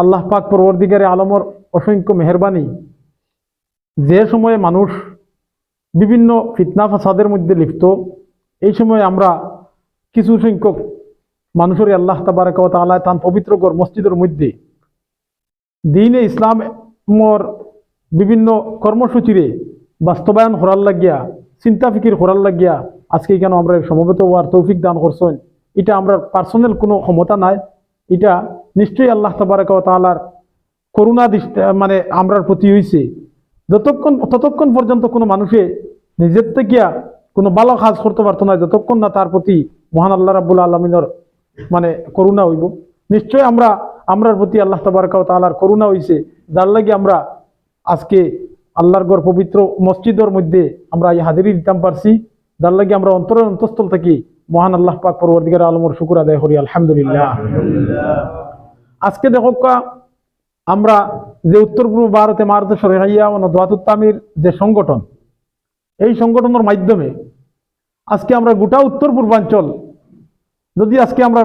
আল্লাহ পাক পরবর্তীকারে আলমর অসংখ্য মেহরবানি। যে সময়ে মানুষ বিভিন্ন ফিতনা ফাসাদের মধ্যে লিপ্ত, এই সময় আমরা কিছু সংখ্যক মানুষের আল্লাহ তাবারাক তাআলা তান পবিত্র গড় মসজিদের মধ্যে দিনে ইসলামর বিভিন্ন কর্মসূচিরে বাস্তবায়ন করার লাগিয়া, চিন্তা ফিকির করার লাগিয়া আজকে কেন আমরা সমবেত হওয়ার তৌফিক দান করছেন, এটা আমরা পার্সোনাল কোনো ক্ষমতা নাই, এটা নিশ্চয়ই আল্লাহ তাবারাক তাআলার করুণা দৃষ্টি মানে আমরার প্রতি হইছে। যতক্ষণ, ততক্ষণ পর্যন্ত কোনো মানুষে নিজের থেকে কোনো ভালো কাজ করতে পারতো না, যতক্ষণ না তার প্রতি মহান আল্লাহ রাবুল আলমিনের মানে করুণা হইব। নিশ্চয় আমরা, আমরার প্রতি আল্লাহ তাবারকাও তালার করুণা হইছে। যার লাগে আমরা আজকে আল্লাহর গড় পবিত্র মসজিদের মধ্যে আমরা এই হাজিরি দিতাম পারছি। যার লাগে আমরা অন্তরের অন্তঃস্থল থাকি। মহান আল্লাহ পাক পরবর্তীকার আলমর শুকুর আদায় করি। আলহামদুলিল্লাহ। আজকে দেখো আমরা যে উত্তর পূর্ব ভারতে মারতে সরেহাইয়া ও নদওয়াতুত্তামির যে সংগঠন, এই সংগঠনের মাধ্যমে আজকে আমরা গোটা উত্তর পূর্বাঞ্চল, যদি আজকে আমরা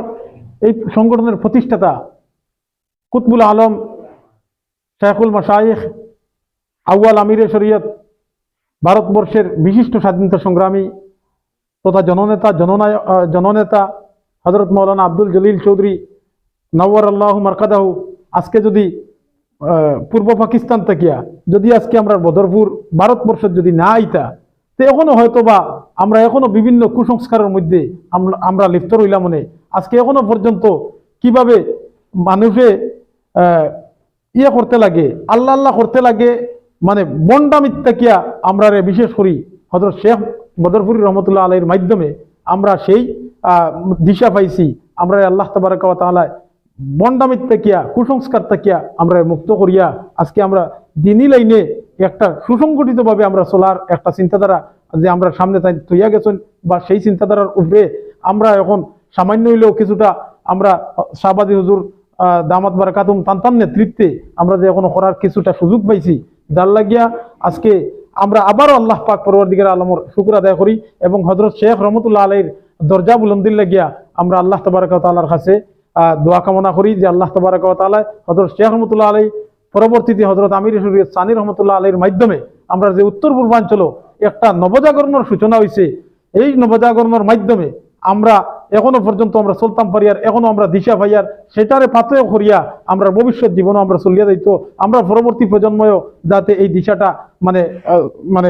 এই সংগঠনের প্রতিষ্ঠাতা কুতবুল আলম শেখুল মাসাইখ আউয়াল আমিরে শরীয়ত, ভারতবর্ষের বিশিষ্ট স্বাধীনতা সংগ্রামী তথা জননেতা জননায় জননেতা হজরত মৌলানা আব্দুল জলিল চৌধুরী নওয়ার আল্লাহ মার্কাদাহু। আজকে যদি পূর্ব পাকিস্তান থাকিয়া, যদি আজকে আমরা বদরপুর ভারতবর্ষের যদি না আইতা, তো এখনও হয়তো বা আমরা এখনও বিভিন্ন কুসংস্কারের মধ্যে আমরা লিপ্ত রইলাম মনে আজকে এখনও পর্যন্ত কীভাবে মানুষে ইয়ে করতে লাগে আল্লাহ আল্লাহ করতে লাগে মানে বন্ডা মিথ্যাকিয়া আমরা বিশেষ করি হজরত শেখ বদরপুরি রহমতুল্লাহ আলাইয়ের মাধ্যমে আমরা সেই দিশা পাইছি। আমরা আল্লাহ তবরক তাআলা বন্ডামিত তাকিয়া কুসংস্কার তাকিয়া আমরা মুক্ত করিয়া আজকে আমরা দিনই লাইনে একটা সুসংগঠিতভাবে আমরা চলার একটা চিন্তাধারা যে আমরা সামনে তাই তৈয়া গেছেন বা সেই চিন্তাধারার উপরে আমরা এখন সামান্য হইলেও কিছুটা আমরা শাহবাদী হুজুর দামাত বারাকাতুম তান্তান নেতৃত্বে আমরা যে এখন করার কিছুটা সুযোগ পাইছি, যার লাগিয়া আজকে আমরা আবারও আল্লাহ পাক পরবর্তীকার আলমর শুকুর আদায় করি এবং হজরত শেখ রহমতুল্লাহ আলাইর দরজা বুলন্দির লাগিয়া আমরা আল্লাহ তবরক তালার কাছে দোয়া কামনা করি যে আল্লাহ তবরক তালা হজরত শেখ রহমতুল্লাহ আলাই পরবর্তীতে হজরত আমির শরীয়ত সানি রহমতুল্লাহ আলীর মাধ্যমে আমরা যে উত্তর পূর্বাঞ্চল একটা নবজাগরণের সূচনা হয়েছে এই নবজাগরণের মাধ্যমে আমরা এখনও পর্যন্ত আমরা চলতাম পারিয়ার এখনও আমরা দিশা ভাইয়ার, সেটারে পাথেয় করিয়া আমরা ভবিষ্যৎ জীবনও আমরা চলিয়া যাইতো, আমরা পরবর্তী প্রজন্মও যাতে এই দিশাটা মানে মানে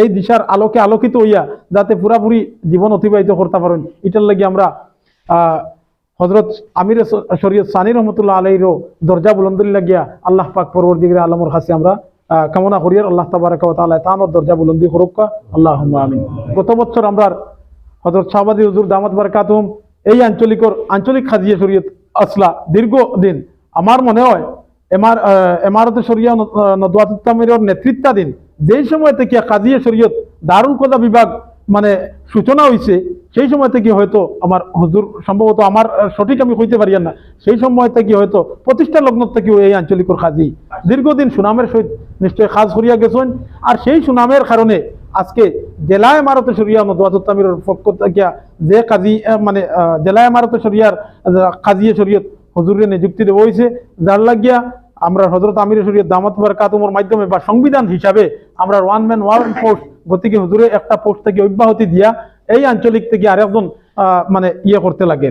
এই দিশার আলোকে আলোকিত হইয়া যাতে পুরাপুরি জীবন অতিবাহিত করতে পারেন, এটার লাগি আমরা হজরত আমির শরীয়ত সানি রহমতুল্লাহ আলাইরও দরজা বুলন্দিল্লা গিয়া আল্লাহ পাক পরবর্তীকারে আলমর কাছে আমরা কামনা করি আর আল্লাহ তাবারাক ওয়া তাআলা তানোর দরজা বুলন্দি করুক আল্লাহ আমিন। গত বছর আমরা হজরত শাহবাদী হুজুর দামাত বারকাতুম এই আঞ্চলিকর আঞ্চলিক খাজিয়া শরীয়ত আসলা দীর্ঘদিন আমার মনে হয় এমার এমারত শরিয়া নদওয়াতুত্তামিরের নেতৃত্বাধীন যেই সময় থেকে কাজিয়া শরীয়ত দারুল কদা বিভাগ মানে সূচনা হয়েছে সেই সময় থেকে হয়তো আমার হুজুর, সম্ভবত আমার সঠিক আমি কইতে পারি না, সেই সময় থেকে হয়তো প্রতিষ্ঠা লগ্ন থেকে এই আঞ্চলিকর খাজি, দীর্ঘদিন সুনামের সহিত নিশ্চয় খাজ করিয়া গেছেন, আর সেই সুনামের কারণে আজকে জেলা ইমারত শরিয়া নদওয়াতুত্তামিরের পক্ষ থেকে যে কাজী মানে জেলা ইমারত শরিয়ার কাজিয়ে শরীয়ত হুজুরের নিযুক্তি দেওয়া হয়েছে, যার লাগিয়া আমরা হজরত আমির শরীয়ত দামাত বারকাতুমের মাধ্যমে বা সংবিধান হিসাবে আমরা ওয়ান ম্যান ওয়ান পোস্ট গতিকে হুজুরের একটা পোস্ট থেকে অব্যাহতি দিয়া এই আঞ্চলিক থেকে আরেকজন মানে ইয়ে করতে লাগে।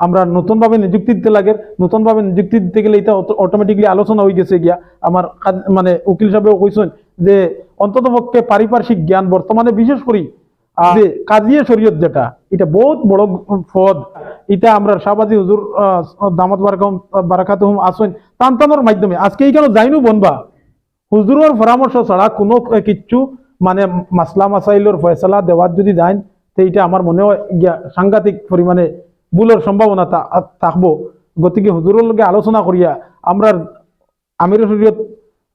আমরা নতুনভাবে নিযুক্তি দিতে লাগে। নতুনভাবে নিযুক্তি দিতে গেলে এটা অটোমেটিকলি আলোচনা হয়ে গেছে গিয়া। আমার মানে উকিল সাহেবেও কইছেন যে অন্তত পক্ষে পারিপার্শ্বিক জ্ঞান বর্তমানে বিশেষ করি কাজিয়ে শরীয়ত যেটা, এটা বহুত বড় এটা আমরা হুজুর দামত আসেন মাধ্যমে। আজকে এইখানে যাইনু বনবা। হুজুরের পরামর্শ ছাড়া কোনো কিচ্ছু মানে মাসলা মাসাইলের ফয়সলা দেওয়ার যদি দেন, তো আমার মনে হয় সাংঘাতিক পরিমাণে ভুলের সম্ভাবনা থাকব। গতিকে হুজুরের লগে আলোচনা করিয়া আমরা আমির শরীয়ত,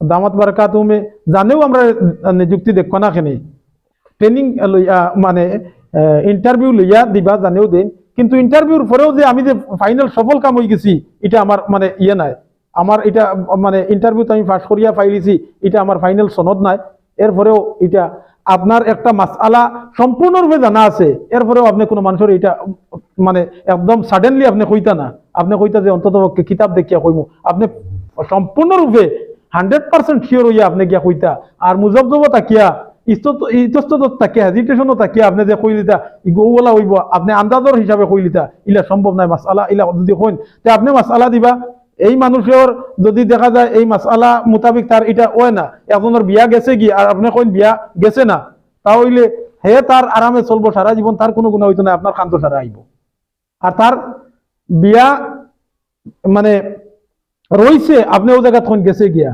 দামাত বারকাতুমে জানেও আমরা নিযুক্তি দেখব না ট্রেনিং লইয়া মানে ইন্টারভিউ লইয়া দিবা জানেও দেন কিন্তু ইন্টারভিউর পরেও যে আমি যে ফাইনাল সফল কাম হয়ে গেছি এটা আমার মানে ইয়ে নাই আমার এটা মানে ইন্টারভিউতে আমি পাস করিয়া পাইলিছি এটা আমার ফাইনাল সনদ নাই এরপরেও এটা আপনার একটা মাসআলা সম্পূর্ণরূপে জানা আছে। এরপরেও আপনি কোনো মানুষের এটা মানে একদম সাডেনলি আপনি কইতা না আপনি কইতা যে অন্তত কিতাব দেখিয়া কইমু আপনি সম্পূর্ণরূপে হান্ড্রেড পার্সেন্ট শিওর হইয়া আপনি গিয়া কইতা আর মুজবজব তাকিয়া ইস্তত- ইতস্তত তাকিয়া হেজিটেশনও তাকিয়া, আপনি যে কইলিতা ইগোওয়ালা হইব, আপনি আন্দাজর হিসাবে কইলিতা ইলা সম্ভব নাই মাসআলা ইলা যদি কইন, তে আপনি মাসআলা দিবা। এই মানুষের যদি দেখা যায়, এই মাসআলা মোতাবিক তার এটা ওয় না একজনের বিয়া গেছে কি আর আপনি কইন বিয়া গেছে না, তাহলে হে তার আরামে চলবো সারা জীবন তার কোনো গুণা হইতো না আপনার কান্ত সারা আইব আর তার বিয়া মানে রইছে আপনি ও জায়গা তখন গেছে গিয়া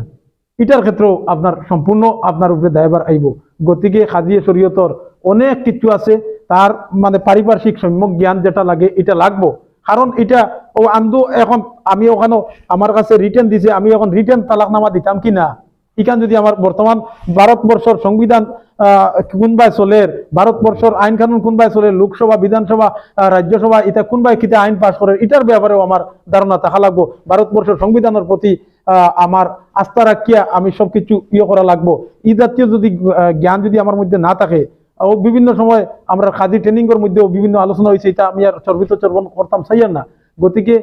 এটার ক্ষেত্রেও আপনার সম্পূর্ণ আপনার উপরে দায়বার আইব গতিকে খাজিয়ে শরীয়তর অনেক কিছু আছে, তার মানে পারিপার্শ্বিক সম্যক জ্ঞান যেটা লাগে, এটা লাগবো। কারণ এটা ও আন্দু এখন, আমি ওখানে আমার কাছে রিটার্ন দিছে, আমি এখন রিটার্ন তালাকনামা দিতাম কি না? ইখান যদি আমার বর্তমান ভারতবর্ষর সংবিধান কোনবাই চলের ভারতবর্ষর আইন কানুন কোনবাই চলে, লোকসভা, বিধানসভা রাজ্যসভা এটা কোনবাই কিতা আইন পাশ করে এটার ব্যাপারেও আমার ধারণা থাকা লাগবো। ভারতবর্ষের সংবিধানের প্রতি আমার আস্থা রাখিয়া আমি সবকিছু ইয়ে করা লাগবো। এই জাতীয় যদি জ্ঞান যদি আমার মধ্যে না থাকে, ও বিভিন্ন সময় আমরা খাদি ট্রেনিং এর মধ্যেও বিভিন্ন আলোচনা হয়েছে এটা আমি আর চর্বিত চর্বণ করতাম চাইয়ার না। গতিকে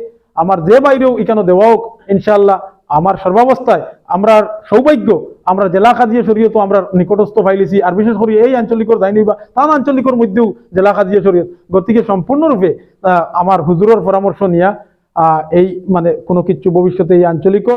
আমার যে বাইরেও এখানে দেওয়া হোক ইনশাল্লাহ আমার সর্বাবস্থায় আমরা সৌভাগ্য, আমরা জেলা খাদিয়া শরীয়ত আমরা নিকটস্থ পাইলেছি, আর বিশেষ করে এই আঞ্চলিকর যাইনি বা তান আঞ্চলিকর মধ্যেও জেলা খাদিয়া শরীয়ত। গতিকে সম্পূর্ণরূপে আমার হুজুরের পরামর্শ নিয়া এই মানে কোনো কিছু ভবিষ্যতে এই আঞ্চলিক